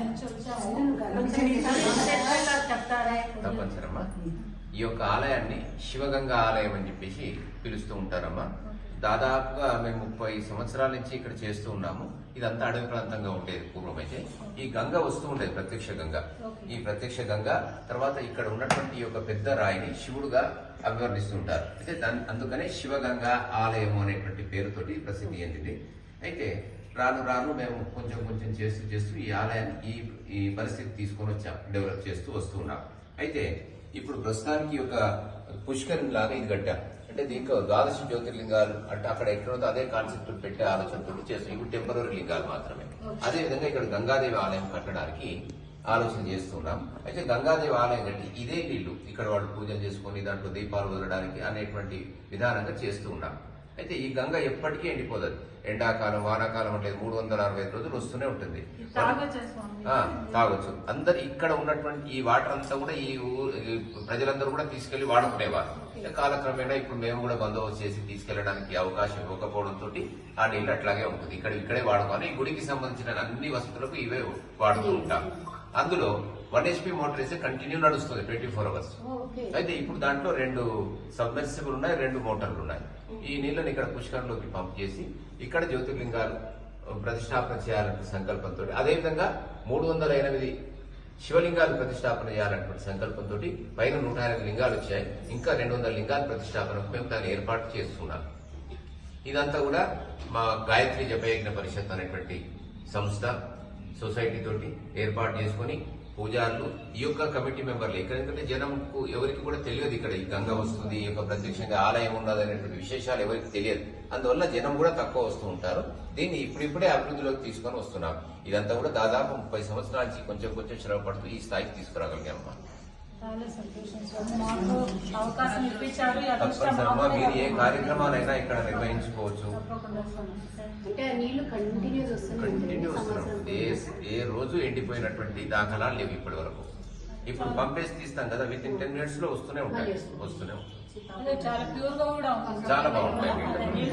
నుంచి వచ్చాము చెప్తారా? తప్పనిసరమ్మా. ఈ యొక్క ఆలయాన్ని శివగంగా ఆలయం అని చెప్పేసి పిలుస్తూ ఉంటారమ్మా. దాదాపుగా మేము ముప్పై సంవత్సరాల నుంచి ఇక్కడ చేస్తూ ఉన్నాము. ఇదంతా అడవి ప్రాంతంగా ఉండేది పూర్వమైతే. ఈ గంగ వస్తూ ఉండేది ప్రత్యక్ష గంగ. ఈ ప్రత్యక్ష గంగ తర్వాత ఇక్కడ ఉన్నటువంటి ఈ యొక్క పెద్ద రాయిని శివుడుగా అభివర్ణిస్తుంటారు. అయితే దాని అందుకనే శివగంగ ఆలయం అనేటువంటి పేరుతోటి ప్రసిద్ధి చెందింది. అయితే రాను రాను మేము కొంచెం కొంచెం చేస్తూ చేస్తూ ఈ ఆలయాన్ని ఈ ఈ పరిస్థితి తీసుకొని వచ్చాం డెవలప్ చేస్తూ వస్తున్నాం అయితే ఇప్పుడు ప్రస్తుతానికి ఒక పుష్కరం లాగా ఇది కట్టాం. అంటే దీంట్లో ద్వాదశ జ్యోతిర్లింగాలు అంటే అక్కడ ఎక్కడో అదే కాన్సెప్ట్ పెట్టే ఆలోచనతో చేస్తాం. ఇవి టెంపరీ లింగాలు మాత్రమే. అదే విధంగా ఇక్కడ గంగాదేవి ఆలయం కట్టడానికి ఆలోచన చేస్తున్నాం. అయితే గంగాదేవి ఆలయం కట్టి ఇదే నీళ్ళు ఇక్కడ వాళ్ళు పూజలు చేసుకొని దాంట్లో దీపాలు వదలడానికి అనేటువంటి విధానంగా చేస్తూ ఉన్నాం. అయితే ఈ గంగ ఎప్పటికీ ఎండిపోదది. ఎండాకాలం వానాకాలం అంటే మూడు వందల అరవై ఐదు రోజులు వస్తూనే ఉంటుంది. తాగొచ్చే స్వామి? ఆ, తాగొచ్చు. అందరు ఇక్కడ ఉన్నటువంటి ఈ వాటర్ అంతా కూడా ఈ ప్రజలందరూ కూడా తీసుకెళ్ళి వాడుకునేవారు. కాలక్రమేణా ఇప్పుడు మేము కూడా బందోబస్తు చేసి తీసుకెళ్ళడానికి అవకాశం ఇవ్వకపోవడంతో ఆ నీళ్ళు అట్లాగే ఉంటుంది. ఇక్కడ ఇక్కడే వాడుకోవాలి. ఈ గుడికి సంబంధించిన అన్ని వసతులకు ఇవే వాడుతూ ఉంటాం అందులో వన్ హెచ్పి మోటార్ వేస్తే కంటిన్యూ నడుస్తుంది ట్వంటీ ఫోర్ అవర్స్ అయితే ఇప్పుడు దాంట్లో రెండు సబ్మెర్సిబుల్ ఉన్నాయి రెండు మోటార్లు ఉన్నాయి. ఈ నీళ్ళని ఇక్కడ పుష్కరంలోకి పంప్ చేసి ఇక్కడ జ్యోతిర్లింగాలు ప్రతిష్టాపన చేయాలనే సంకల్పంతో అదేవిధంగా మూడు వందల ఎనిమిది శివలింగాలు ప్రతిష్టాపన చేయాలన్నటువంటి సంకల్పంతో పైన నూట ఎనిమిది లింగాలు వచ్చాయి. ఇంకా రెండు వందల లింగాల ప్రతిష్టాపనకు మేము దాన్ని ఏర్పాటు చేస్తున్నాం. ఇదంతా కూడా మా గాయత్రి జపయజ్ఞ పరిషత్ అనేటువంటి సంస్థ. సొసైటీ తోటి ఏర్పాటు చేసుకొని పూజారులు ఈ యొక్క కమిటీ మెంబర్లు ఇక్కడ ఎందుకంటే జనంకు ఎవరికి కూడా తెలియదు ఇక్కడ ఈ గంగ వస్తుంది ఈ యొక్క ప్రత్యక్షంగా ఆలయం ఉండదు అనేటువంటి విశేషాలు ఎవరికి తెలియదు. అందువల్ల జనం కూడా తక్కువ వస్తూ ఉంటారు. దీన్ని ఇప్పుడిప్పుడే అభివృద్ధిలోకి తీసుకొని వస్తున్నాం. ఇదంతా కూడా దాదాపు ముప్పై సంవత్సరాల నుంచి కొంచెం కొంచెం శ్రమపడుతూ ఈ స్థాయికి తీసుకురాగలిగాం చాలా సంతోషం స్వామి మాకు అవకాశం ఇప్పించారు. ఈ అదృష్టం తప్పనిసరిగా మాకు మీరు ఏ కార్యక్రమాలైనా ఇక్కడ నిర్వహించుకోవచ్చు. అంటే నీళ్ళు కంటిన్యూస్ ఏ ఏ రోజు ఎండిపోయినటువంటి దాఖలాలు లేవు ఇప్పటి వరకు. ఇప్పుడు పంపేసి తీస్తాం కదా విత్ ఇన్ టెన్ మినిట్స్లో వస్తూనే ఉంటాయి. వస్తూనే ఉంటాయి. అదే చాలా ప్యూర్గా కూడా ఉంది చాలా బాగుంటాయి